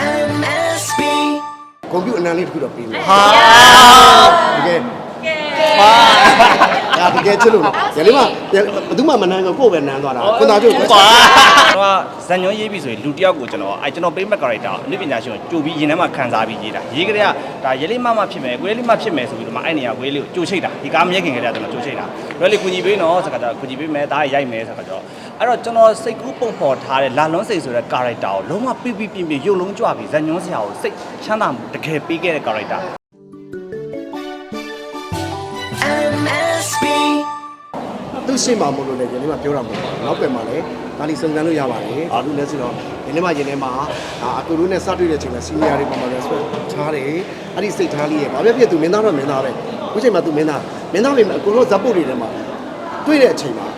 MSB ကွန်ပျူတာအနံလေးတစ်ခုတော့ပြီးမယ်ဟာတကယ်ဟာတကယ်ချစ်လို့ရလေးမဘယ်သူမှမနမ်းကိုကိုယ်ပဲနမ်းသွားတာခွန်သားကျုပ်ပါတော့ဇန်ညွန်ရေးပြီဆိုရင်လူတစ်ယောက်ကိုကျွန်တော်အဲကျွန်တော်ပေးမဲ့ character အနုပညာရှင်ကိုကြိုပြီးရင်ထဲမှာခံစားပြီးရေးတာရေးကြတဲ့ကဒါရဲလေးမမဖြစ်မယ်ကိုရဲလေးမဖြစ်မယ်ဆိုပြီးတော့မှအဲ့နေရာကိုရဲလေးကိုကြိုချိတ်တာဒီကားမရက်ခင်ကတည်းကကျွန်တော်ကြိုချိတ်တာရဲလေးကုညီပေးနော်ဆိုတော့ကုညီပေးမယ်ဒါရိုက်မယ်ဆိုတော့ အဲ့တော့ကျွန်တော်စိတ်ကူးပုံဖော်ထားတဲ့လာလွန်းစိတ်ဆိုတဲ့ character ကိုလုံးဝပြပြပြပြရုပ်လုံးကြွပြီးဇန်ညွန်ဆရာကိုစိတ်ချမ်းသာမှုတကယ်ပေးခဲ့တဲ့ character MSB သူရှင်းမှာမလို့လေရလေးမပြောတာမဟုတ်ဘူးနောက်ပဲမှာလေဒါလေးစုံစမ်းလို့ရပါတယ်ဘာလို့လဲဆိုတော့ရလေးမရင်းထဲမှာဒါအကူတို့နဲ့စတွေ့တဲ့အချိန်မှာ senior တွေပေါ်မှာ respect ထားတယ်အဲ့ဒီစိတ်ထားလေးရဲ့ဘာဖြစ်ဖြစ်သူမင်းသားတော့မင်းသားပဲအခုချိန်မှာသူမင်းသားမင်းသားပဲအကူတို့ဇက်ပုတ်တွေထဲမှာတွေ့တဲ့အချိန်မှာ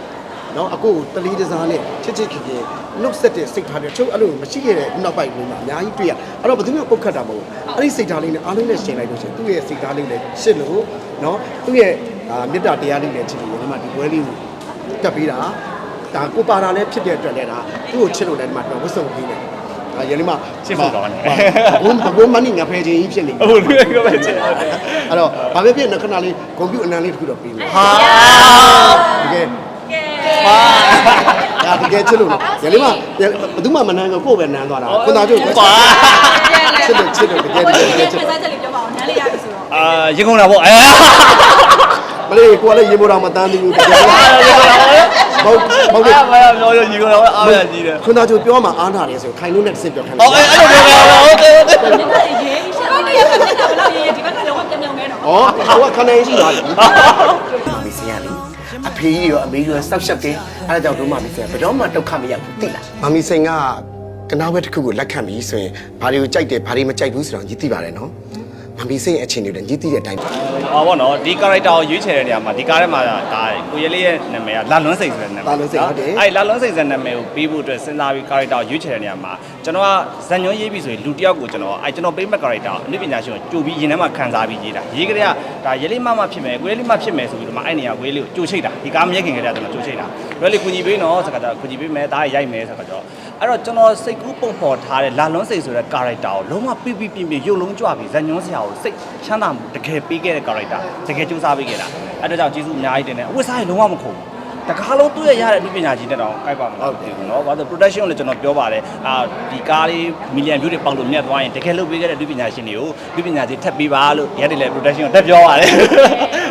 နော်အကူကိုတလီတစားနဲ့ချစ်ချစ်ခင်ခင်နှုတ်ဆက်တဲ့စိတ်ထားတွေချုပ်အဲ့လိုမရှိခဲ့တဲ့နောက်ပိုက်လေးမှာအများကြီးတွေ့ရအဲ့တော့ဘယ်သူမှပုတ်ခတ်တာမဟုတ်ဘူးအဲ့ဒီစိတ်ထားလေးနဲ့အားလုံးနဲ့ရှင်းလိုက်လို့ရှိရင်သူ့ရဲ့စိတ်ထားလေးနဲ့ရှင်းလို့နော်သူ့ရဲ့အာမေတ္တာတရားလေးနဲ့ချစ်လို့ရလေးမဒီပွဲလေးကိုတက်ပြီးတာဒါကိုပါတာလည်းဖြစ်တဲ့အတွက်လည်းဒါသူ့ကိုချစ်လို့လည်းဒီမှာတော့ဝတ်စုံပြီးတယ်ဒါရလေးမချစ်ဖို့ကောင်းတယ်ဘုံဘုံမနီငါဖဲချင်းကြီးဖြစ်နေပြီဟုတ်တယ်ကပဲချစ်ဟုတ်တယ်အဲ့တော့ဘာပဲဖြစ်နေခဏလေးကွန်ပျူတာအနံလေးတစ်ခုတော့ပြီးမယ်ဟာတကယ် ဟာဒါတကယ်ချစ်လို့ရလေးမဘယ်သူမှမနမ်းကိုကိုယ်ပဲနမ်းသွားတာခွန်သားကျုပ်ပါချစ်လို့ချစ်လို့တကယ်တကယ်တကယ်ချစ်ပြန်စားချက်လေးပြောပါအောင်နန်းလေးရပြီဆိုတော့အာရင်ကုန်တာပေါ့အဲမလေးကိုကလည်းရေမိုးတော်မတန်းသေးဘူးတကယ်ဟုတ်ဟုတ်ကဲ့အားမရပြောရရင်ကုန်တာပေါ့အားရကြီးတယ်ခွန်သားကျုပ်ပြောမှအားနာတယ်ဆိုခိုင်လို့နဲ့တစ်စင်ပြောခံတယ်ဟောအဲ့အဲ့လိုပြောတာဟုတ်တယ်ဟုတ်တယ်ဒီဘက်ရေးရှင်းတော့ဒီဘက်ကတက်တာဘယ်လောက်ရေးရေးဒီဘက်ကလုံးဝပြောင်ပြောင်မဲတော့။ဩဟိုကခဏရေးရှိပါလိမ့်။မီစင်ရလေ အဖေကြီးရောအမေကြီးရောစောက်ရှက်တယ်။အဲဒါကြောင့်တို့မမီစင်ဘယ်တော့မှဒုက္ခမရောက်ဘူးသိလား။မမီစင်ကကနာဝဲတစ်ခုကိုလက်ခံပြီးဆိုရင်ဘာတွေကိုကြိုက်တယ်ဘာတွေမကြိုက်ဘူးဆိုတော့ညီသိပါတယ်နော်။ မမီစင်ရဲ့အချင်းတွေလည်းညီသိတဲ့အတိုင်းပါဟောပေါ့နော်ဒီ character ကိုရွေးချယ်တဲ့နေရာမှာဒီကားထဲမှာဒါကိုရဲလေးရဲ့နာမည်ကလာလွန်းစိတ်ဆိုတဲ့နာမည်အဲ့လာလွန်းစိတ်ဆိုတဲ့နာမည်ကိုပေးဖို့အတွက်စဉ်းစားပြီး character ကိုရွေးချယ်တဲ့နေရာမှာကျွန်တော်ကဇန်ညွန်ရေးပြီဆိုရင်လူတစ်ယောက်ကိုကျွန်တော်အဲကျွန်တော်ပေးမဲ့ character အနုပညာရှင်ကိုကြိုပြီးရင်ထဲမှာခံစားပြီးရေးတာရေးကြတဲ့ကဒါရဲလေးမမဖြစ်မယ်ကိုရဲလေးမဖြစ်မယ်ဆိုပြီးတော့မှအဲ့နေရာကိုရဲလေးကိုကြိုချိတ်တာဒီကားမရက်ခင်ကတည်းကကျွန်တော်ကြိုချိတ်တာရဲလေးကုညီပေးနော်ဆိုတော့ကုညီပေးမယ်ဒါရိုက်မယ်ဆိုတော့ အဲ့တော့ကျွန်တော်စိတ်ကူးပုံဖော်ထားတဲ့လာလွန်းစိတ်ဆိုတဲ့ character ကိုလုံးဝပြပြပြပြရုပ်လုံးကြွပြီးဇန်ညွန်ဆရာကိုစိတ်ချမ်းသာမှုတကယ်ပေးခဲ့တဲ့ character တကယ်စူးစမ်းပေးခဲ့တာအဲ့ဒါကြောင့်ကျေးဇူးအများကြီးတင်တယ်အဝတ်စားရင်လုံးဝမခုံဘူးတကားလုံးတွေ့ရရတဲ့လူပညာကြီးတက်တော့ကြိုက်ပါမှာဟုတ်တယ်နော်ဘာလို့ production ကိုလည်းကျွန်တော်ပြောပါတယ်အာဒီကားလေး million view တွေပေါက်လို့မြတ်သွားရင်တကယ်လုပ်ပေးခဲ့တဲ့လူပညာရှင်တွေကိုလူပညာကြီးထပ်ပေးပါလို့ရက်တယ်လေ production ကိုတက်ပြောပါတယ်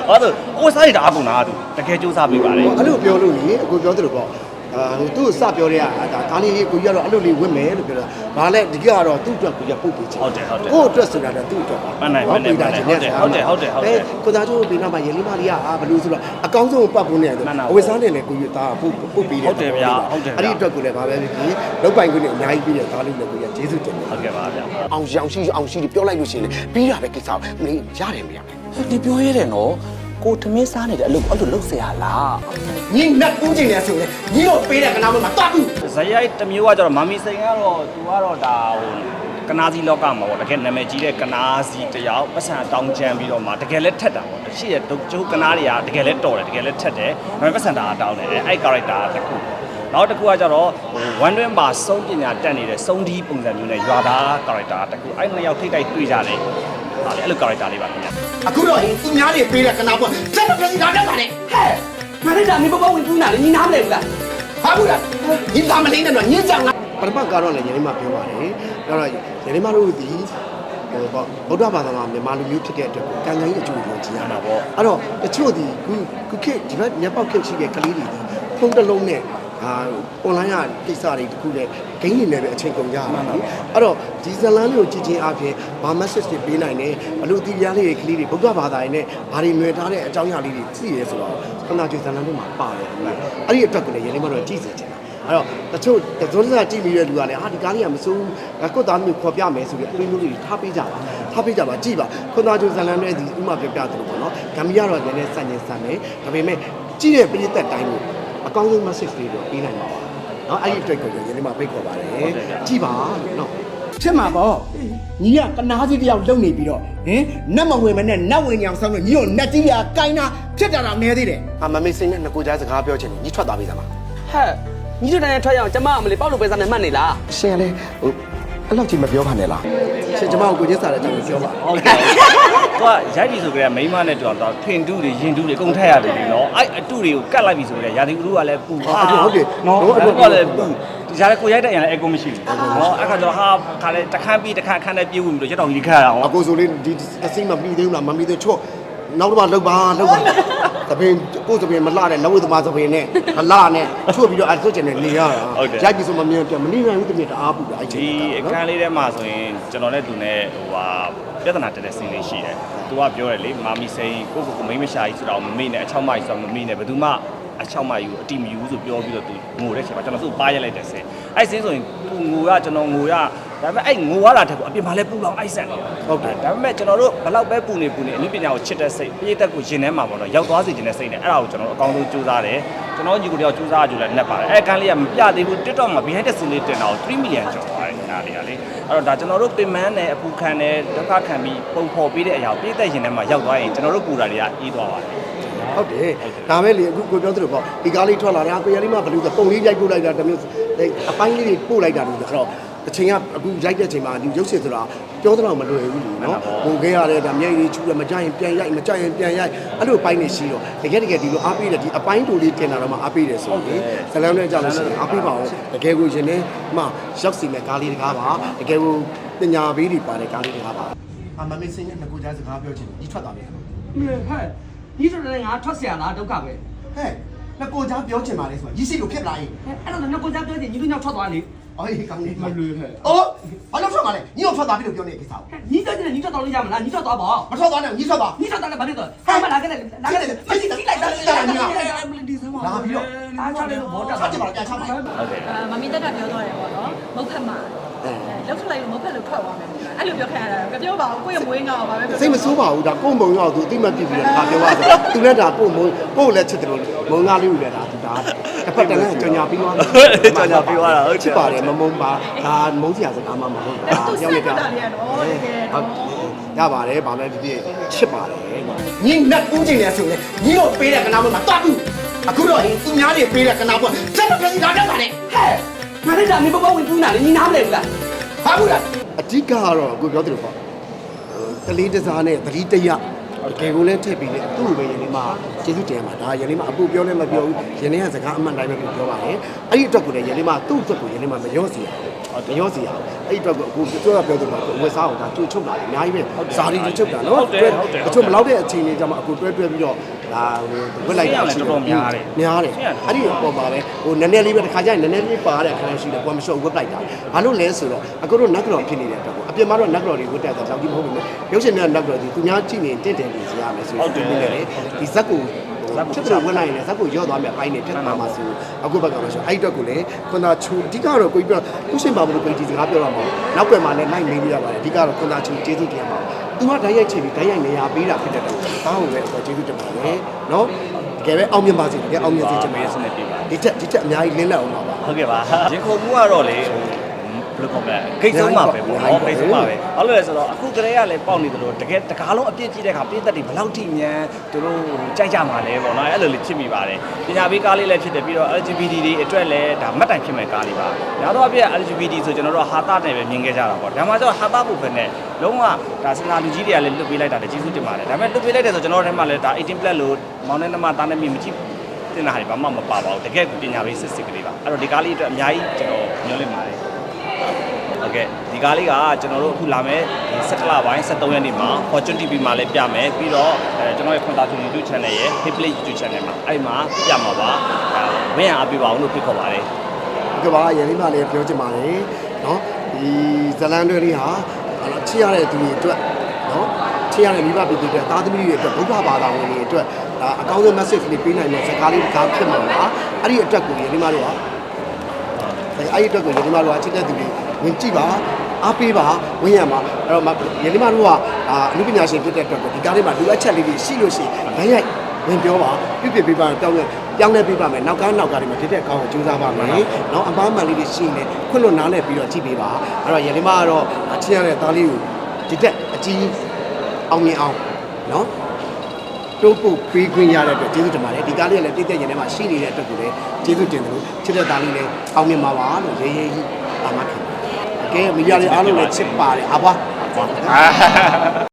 ဘာလို့အဝတ်စားရတာအကုန်လားသူတကယ်စူးစမ်းပေးပါတယ်။အဲ့လိုပြောလို့လေအခုပြောသလိုပေါ့။အာ ဟိုသူ့စပြောတဲ့ကဒါကားလေးကိုကြီးကတော့အဲ့လိုလေးဝင့်မယ်လို့ပြောတာ။ဘာလဲဒီကကတော့သူ့အတွက်ကိုကြီးပုတ်ပေးချင်ဟုတ်တယ်ဟုတ်တယ်ကိုယ့်အတွက်ဆိုတာလည်းသူ့အတွက်ပါမှန်တယ်မှန်တယ်ပိတ်တာချင်းနဲ့ဟုတ်တယ်ဟုတ်တယ်ဟုတ်တယ်ကိုသားချိုးပေးတော့မှရေလေးမလေးကအာဘယ်လိုဆိုတော့အကောင်းဆုံးပတ်ဖို့နေတယ်မှန်တာအဝတ်စားနေလေကိုကြီးဒါပုတ်ပုတ်ပေးတယ်ဟုတ်တယ်ဗျာဟုတ်တယ်ဗျာအဲ့ဒီအတွက်ကိုလည်းဘာပဲဖြစ်ဖြစ်လောက်ပိုင်ခွင့်နဲ့အများကြီးပြီးတဲ့သားလေးလည်းကိုကြီးကျေးဇူးတင်တယ်ဟုတ်ကဲ့ပါဗျာအောင်ရှောင်ရှိအောင်ရှိပြောလိုက်လို့ရှိရင်လေပြီးတာပဲကိစ္စမင်းရတယ်မရဘူးဒီပြောရတယ်နော် ကိုသမင်းစားနေတဲ့အလုပ်အဲ့လိုလုပ်เสียရလား ညီနတ်ဦးကျင်နေဆိုရင်ညီတို့ပေးတဲ့ကနာမမှာတွားဘူး ဇယိုက်တစ်မျိုးကကျတော့မမီစိန်ကတော့သူကတော့ဒါဟိုကနာစီလောကမှာပေါ့တကယ်နာမည်ကြီးတဲ့ကနာစီတယောက်ပတ်စံတောင်းချမ်းပြီးတော့မှတကယ်လဲထက်တာပေါ့ရှိရဒုကျိုးကနာတွေကတကယ်လဲတော်တယ်တကယ်လဲထက်တယ်ဒါပေမဲ့ပတ်စံတာတောင်းတယ်အဲ့ character တစ်ခုနောက်တစ်ခုကကျတော့ဟိုဝမ်တွင်းပါစုံပညာတက်နေတဲ့စုံဒီပုံစံမျိုးနဲ့ရွာသား character တစ်ခုအဲ့နှစ်ယောက်ထိတ်တိုက်တွေ့ကြတယ် ဟာလေအဲ့လို character လေးပါခင်ဗျာအခုတော့ဟင်သူများတွေပေးတဲ့ကနာပေါ်စက်မပြင်းတာတက်ပါနဲ့ဟဲ့မလေးတာမင်းပပဝင်ပူးနာလေညီနားမလဲဘူးလားဟာဘူးလားညီသားမလေးနဲ့တော့ညင်းကြငါပရမတ်ကတော့လည်းညီလေးမပြောပါတယ်အဲ့တော့ညီလေးမတို့ဒီဟိုပေါ့ဗုဒ္ဓဘာသာမှာမြန်မာလူမျိုးဖြစ်တဲ့အတွက်ကံကံကြီးအကျိုးကိုကြည့်ရမှာပေါ့အဲ့တော့တချို့ဒီခုခုခေတ်ဒီဘက်မျက်ပေါက်ခေတ်ရှိတဲ့ကလေးတွေဒီဖုန်းတစ်လုံးနဲ့ အာ online ကကိစ္စတွေတခုနဲ့ဂိမ်းနေနဲ့ပဲအချိန်ကုန်ကြရမှာလေအဲ့တော့ဒီဇလန်းလေးကိုကြည့်ချင်းအပြင်ဘာ message တွေပေးနိုင်တယ်ဘလို့ဒီရားလေးတွေကလေးတွေဗုဒ္ဓဘာသာရေးနဲ့ဘာတွေမြွေထားတဲ့အကြောင်းအရာလေးတွေသိရဲဆိုတော့ခဏကျွေးဇလန်းတို့မှာပါတယ်အဲ့ဒီအတွက်ကိုလည်းရင်းနှီးမတော့ကြည့်စေချင်တယ်အဲ့တော့တချို့သဇွန်စားကြည့်ပြီးတဲ့လူကလည်းဟာဒီကားလေးကမစိုးဘူးကိုယ့်သားမျိုးခေါ်ပြမယ်ဆိုပြီးအပေးမျိုးတွေထားပေးကြပါထားပေးကြပါကြည့်ပါခွန်သားကျိုးဇလန်းတွေဒီဥမာပြပြတယ်လို့ပေါ့နော်ဂမ်ဘီယာတော့နည်းနည်းစန့်ကျင်စန့်တယ်ဒါပေမဲ့ကြည့်တဲ့ပြည်သက်တိုင်းကို အကောင်းဆုံး message တွေတော့ပေးနိုင်ပါပါနော်အဲ့ဒီအတွက်ကိုရင်းနှီးမဖိတ်ခေါ်ပါတယ်ကြည့်ပါလို့နော်ဖြစ်မှာပေါ့ညီကကနာစီတယောက်လုံနေပြီးတော့ဟင်နတ်မဝင်မနဲ့နတ်ဝင်ညောင်ဆောင်လို့ညီတို့နတ်ကြီးကကိုင်းတာဖြစ်တာတော့နေသေးတယ်အမမေစင်းနဲ့ငကိုကြားစကားပြောချင်တယ်ညီထွက်သွားပြီသားမဟဲ့ညီတို့တိုင်းထွက်ရအောင်ကျမအမလေးပေါက်လို့ပဲစားနေမှတ်နေလားရှင်ကလေဟို အဲ့လောက်ကြီးမပြောပါနဲ့လားရှင်ကျမကိုကိုချင်းစားတဲ့အကြောင်းကိုပြောပါဟုတ်ကဲ့သူကရိုက်ပြီဆိုကြတဲ့မိန်းမနဲ့တူအောင်တော့ထင်တူတွေရင်တူတွေအကုန်ထက်ရတယ်လေနော်အဲ့အတူတွေကိုကတ်လိုက်ပြီဆိုကြတဲ့ရာသီဥတုကလည်းပူနော်အဲ့တော့ကလည်းပူဒီကြားကိုရိုက်တဲ့အရင်လည်းအကုန်မရှိဘူးနော်အဲ့ခါကျတော့ဟာခါလေတခန်းပြီးတခန်းခန်းနဲ့ပြေးဝင်ပြီးတော့ရက်တော်ကြီးခတ်ရအောင်အကိုဆိုလေးဒီအစိမ့်မပြီးသေးဘူးလားမပြီးသေးချော့နောက်တော့လှုပ်ပါလှုပ်ပါ သပင်ကိုယ်သပင်မလှတဲ့လက်ဝဲသမားသပင်နဲ့မလှနဲ့ချွတ်ပြီးတော့အဲ့ဆွတ်ကျင်နေနေရတာရိုက်ပြီးဆိုမမြင်ပြမနေနိုင်ဘူးတမင်တအားပူတာအဲ့ချိန်ဒီအခန်းလေးထဲမှာဆိုရင်ကျွန်တော်နဲ့သူနဲ့ဟိုဟာပြဿနာတက်တဲ့ဆင်းလေးရှိတယ်။သူကပြောတယ်လေမာမီစိန်ကိုကိုကိုမိမရှာကြီးဆိုတော့မမေ့နဲ့အချောက်မကြီးဆိုတော့မမေ့နဲ့ဘယ်သူမှအချောက်မကြီးကိုအတိမယူဆိုပြောပြီးတော့သူငိုတဲ့ချိန်မှာကျွန်တော်သူ့ကိုပါရက်လိုက်တယ်ဆင်း။အဲ့ဆင်းဆိုရင်သူငိုရကျွန်တော်ငိုရ ဒါပေမဲ့အဲ့ငိုရတာတက်ကိုအပြင်မှာလဲပူလောင်အိုက်ဆန်နေဟုတ်ကဲ့ဒါပေမဲ့ကျွန်တော်တို့ဘလောက်ပဲပူနေပူနေအနုပညာကိုချစ်တဲ့စိတ်ပြည့်တက်ကိုရင်ထဲမှာပေါ့နော်ရောက်သွားစေခြင်းတဲ့စိတ်နဲ့အဲ့ဒါကိုကျွန်တော်တို့အကောင်းဆုံးကြိုးစားတယ်ကျွန်တော်ညီကိုတယောက်ကြိုးစားကြိုးလဲနှက်ပါတယ်အဲ့ကန်းလေးကမပြသေးဘူး TikTok မှာ behind the scene လေးတင်တာကို3 million ကျော်ပါတယ်ညာလေးကလေအဲ့တော့ဒါကျွန်တော်တို့ပင်မန်းနဲ့အပူခံနဲ့ဒုက္ခခံပြီးပုံဖော်ပေးတဲ့အရာကိုပြည့်တက်ရင်ထဲမှာရောက်သွားရင်ကျွန်တော်တို့ပူတာတွေကအေးသွားပါတယ်ဟုတ်တယ်ဒါပဲလေအခုကိုပြောသလိုပေါ့ဒီကားလေးထွက်လာတာကိုရလေးမဘယ်လိုဆိုပုံလေးရိုက်ပို့လိုက်တာတမျိုးအပိုင်းလေးတွေပို့လိုက်တာလို့ဆိုတော့ အချိန်ကအခုရိုက်တဲ့ချိန်မှာဒီရုပ်ရှင်ဆိုတာပြောတော့မလွယ်ဘူးလေနော်ပုံခဲ့ရတယ်ဒါမျက်ရည်ချူရမကြရင်ပြန်ရိုက်မကြရင်ပြန်ရိုက်အဲ့လိုပိုင်းနေရှိတော့တကယ်တကယ်ဒီလိုအားပေးတယ်ဒီအပိုင်းတူလေးတင်တာတော့မှအားပေးတယ်ဆိုရင်ဇလန်းနဲ့ကြောက်လို့ရှိရင်အားပေးပါအောင်တကယ်ကိုရှင်နေမှရောက်စီမဲ့ကားလေးတကားပါတကယ်ကိုပညာပေးတွေပါတဲ့ကားလေးတကားပါအမမေစင်းရဲ့ငကိုကြားစကားပြောချင်တယ်ဒီထွက်သွားပြီ ဟဲ့ဒီဆိုတဲ့ငါထွက်เสียလားဒုက္ခပဲ ဟဲ့ငကိုကြားပြောချင်ပါလေဆိုတာရည်ရှိလို့ဖြစ်လာရင် အဲ့တော့ငါကိုကြားပြောချင်ညီတို့ညောက်ထွက်သွားလေ အော်ဒီကောင်းနေမလွေဟဲ့အော်ဘာလို့ထွက်มาလဲညီတော့ထွက်သွားပြီလို့ပြောနေတဲ့ကိစ္စကိုညီတော့ညီထွက်သွားလို့ရမလားညီထွက်သွားပါမထွက်သွားနဲ့ညီထွက်သွားညီထွက်သွားလည်းဘာဖြစ်သွားဟဲ့မလာခဲ့တယ်လာခဲ့တယ်မကြည့်ကြည့်လိုက်တာဒီစမ်းပါလာပြီးတော့အားချတယ်လို့ဘောတာထွက်ကြပါလားပြန်ချပါလားဟုတ်တယ်အာမမီတက်ကပြောသွားတယ်ပေါ့နော်မုတ်ဖက်မှာ လောက်ထွက်လိုက်လို့မုတ်ဖက်လို့ထွက်သွားမယ်အဲ့လိုပြောခံရတာမပြောပါဘူးကိုယ့်ရဲ့မွေးငါပါပဲပြောစိတ်မဆိုးပါဘူးဒါကိုယ်မုံရောက်သူအတိမတ်ပြပြီးတော့ဒါပြောပါဆိုသူလည်းဒါကိုယ်မုံကိုယ်လည်းချစ်တယ်လို့မုံကားလေးကိုလည်းဒါသူဒါတစ်ဖက်တည်းနဲ့ကြော်ညာပြီးသွားတယ်ချစ်ပါတယ်မမုံပါဒါမုံစရာစကားမှမဟုတ်အဲ့ဒါသူရောက်စိနေတ်ကြထွက်တာလေးကတော့တကယ်တော့ရပါတယ်ဗာလဲဒီပြည့်ချစ်ပါတယ်ညီနတ်ဦးကျင်နေဆိုရင်ညီတို့ပေးတဲ့ကနာမမှာတွားဘူးအခုတော့သူများတွေပေးတဲ့ကနာမစက်တော့ပြည်လာတယ်ပါလေဟဲ့ ငါလည်းဒါမင်းဘဘဝင်ပူးနာလေညီနားမလဲဘူးလားဟာဘူးလားအဓိကကတော့ကိုပြောတယ်ပေါ့တလေးတစားနဲ့သတိတရတကယ်ကိုလည်းထည့်ပြီးလေသူ့လိုပဲယနေ့မှကျေးဇူးတင်ပါဒါယနေ့မှအပူပြောလည်းမပြောဘူးယနေ့ကစကားအမှန်တိုင်းပဲပြောပါတယ်အဲ့ဒီအတွက်ကိုလည်းယနေ့မှသူ့အတွက်ကိုယနေ့မှမရောစီရဘူးမရောစီရဘူးအဲ့ဒီအတွက်ကိုအခုပြောတာပြောတယ်ပေါ့ဝက်စားအောင်ဒါကြိုချုပ်လာတယ်အများကြီးပဲဇာဒီတွေချုပ်တာနော်အချို့မလောက်တဲ့အချိန်လေးကျမှအခုတွဲတွဲပြီးတော့ ဒါဝက်လိုက်တာရှိတယ်များတယ်အဲ့ဒီပေါ်ပါပဲဟိုနည်းနည်းလေးပဲတစ်ခါကျရင်နည်းနည်းလေးပါတဲ့အခါရှိတယ်ကိုယ်မလျှော့ဝက်လိုက်တာဘာလို့လဲဆိုတော့အခုတို့နက်ကတော့ဖြစ်နေတဲ့အတွက်ကိုအပြင်မှာတော့နက်ကတော့တွေဝက်တဲ့အခါကြောင့်ဒီမဟုတ်ဘူးရုပ်ရှင်တွေကနက်ကတော့ဒီသူများကြည့်နေတင့်တယ်နေစီရမယ်ဆိုတော့ဒီနေ့လေဒီဇက်ကိုဖြစ်တယ်ဝင်လိုက်ရင်ဇက်ကိုရော့သွားမယ်အပိုင်းနေဖြစ်သွားမှာဆိုအခုဘက်ကမှဆိုအဲ့အတွက်ကိုလေခွန်သာချူအဓိကတော့ကိုကြီးပြောသူရှင်ပါဘလို့ကိုကြီးစကားပြောတော့မှာနောက်ွယ်မှာလည်းနိုင်မေးရပါတယ်အဓိကတော့ခွန်သာချူကျေးဇူးတင်ပါ သူကဓာတ်ရိုက်ချပြီးဓာတ်ရိုက်နေရပေးတာဖြစ်တဲ့တော့ဘာလို့လဲဆိုတော့ကျေးဇူးတင်ပါတယ်နော်တကယ်ပဲအောင်မြင်ပါစေတကယ်အောင်မြင်စေချင်ပါတယ်ဒီထက်ဒီထက်အများကြီးလင်းလက်အောင်ပါပါဟုတ်ကဲ့ပါရင်ခုန်မှုကတော့လေဘယ် လိုခေါ်မလဲဂိတ်ဆုံးပါပဲပေါ့နော်ဂိတ်ဆုံးပါပဲဘာလို့လဲဆိုတော့အခုကလေးကလည်းပေါက်နေသလိုတကယ်တကားလုံးအပြည့်ကြည့်တဲ့အခါပြည်သက်တွေဘယ်လောက်ထိညံသူတို့ကြိုက်ကြမှာလဲပေါ့နော်အဲ့လိုလေးဖြစ်မိပါတယ်ပညာပေးကားလေးလည်းဖြစ်တယ်ပြီးတော့ LGBT တွေအတွက်လည်းဒါမှတ်တိုင်ဖြစ်မဲ့ကားလေးပါညာတော့အပြည့် LGBT ဆိုကျွန်တော်တို့ဟာတာနဲ့ပဲမြင်ခဲ့ကြတာပေါ့ဒါမှကျတော့ဟာတာဖို့ပဲနဲ့လုံးဝဒါစင်နာလူကြီးတွေကလည်းလွတ်ပေးလိုက်တာလည်းကျေးဇူးတင်ပါတယ်ဒါပေမဲ့လွတ်ပေးလိုက်တယ်ဆိုကျွန်တော်တို့ထဲမှာလည်းဒါ18 plus လို့မောင်နဲ့နှမသားနဲ့မြင်မကြည့်တင်တာဟာဘာမှမပါပါဘူးတကယ်ကိုပညာပေးစစ်စစ်ကလေးပါအဲ့တော့ဒီကားလေးအတွက်အများကြီးကျွန်တော်ညွှန်လင့်ပါတယ် ဟုတ်ကဲ့ဒီကားလေးကကျွန်တော်တို့အခုလာမယ်ဒီ17လပိုင်း23ရက်နေ့မှာ Fortune TV မှာလည်းပြမယ်ပြီးတော့အဲကျွန်တော်ရဲ့ Contact YouTube channel ရဲ့ Hiplay YouTube channel မှာအဲ့မှာပြမှာပါအဲဝင်းရအားပေးပါအောင်လို့ဖိတ်ခေါ်ပါတယ်ကဘာရင်းလေးမလေးပြောချင်ပါတယ်နော်ဒီဇလန်တွေလေးဟာအဲ့တော့ချစ်ရတဲ့သူတွေအတွက်နော်ချစ်ရတဲ့မိဘပြည်သူတွေအတွက်သားသမီးတွေအတွက်ဘုရားဘာသာဝင်တွေအတွက်ဒါအကောင်းဆုံး message လေးပေးနိုင်တဲ့စကားလေးတစ်ခါဖြစ်မှာပါအဲ့ဒီအတွက်ကိုရင်းလေးမတို့ကအဲ့ဒီအတွက်ကိုရင်းလေးမတို့ကချစ်တဲ့သူတွေ ဝင်ကြည့်ပါအားပေးပါဝင်ရမှာအဲ့တော့ယနေ့မှတို့ကအာအမှုပညာရှင်ဖြစ်တဲ့အတွက်ဒီကားလေးမှာလိုအပ်ချက်လေးတွေရှိလို့ရှိရင်ရိုက်ရိုက်ဝင်ပြောပါပြပြပေးပါတောင်းရပြောင်းလဲပေးပါမယ်နောက်ကားနောက်ကားတွေမှာဒီတဲ့အကောင်ကိုကြိုးစားပါမယ်နော်အမားမှန်လေးတွေရှိရင်ခွလွတ်နားလဲပြီးတော့ကြည့်ပေးပါအဲ့တော့ယနေ့မှကတော့အချင်းရတဲ့သားလေးကိုဒီတက်အကြီးအောင်မြင်အောင်နော်တိုးပို့ပေးခွင့်ရတဲ့အတွက်ကျေးဇူးတင်ပါတယ်ဒီကားလေးကလည်းပြည့်တဲ့ရင်ထဲမှာရှိနေတဲ့အတွက်ကိုလည်းကျေးဇူးတင်တယ်လို့ချစ်တဲ့သားလေးလည်းအောင်မြင်ပါပါလို့ရေရေကြီးပါမခင် တယ်ကဲမီဒီယာတွေအားလုံးလည်းချစ်ပါတယ်အဘွား အာ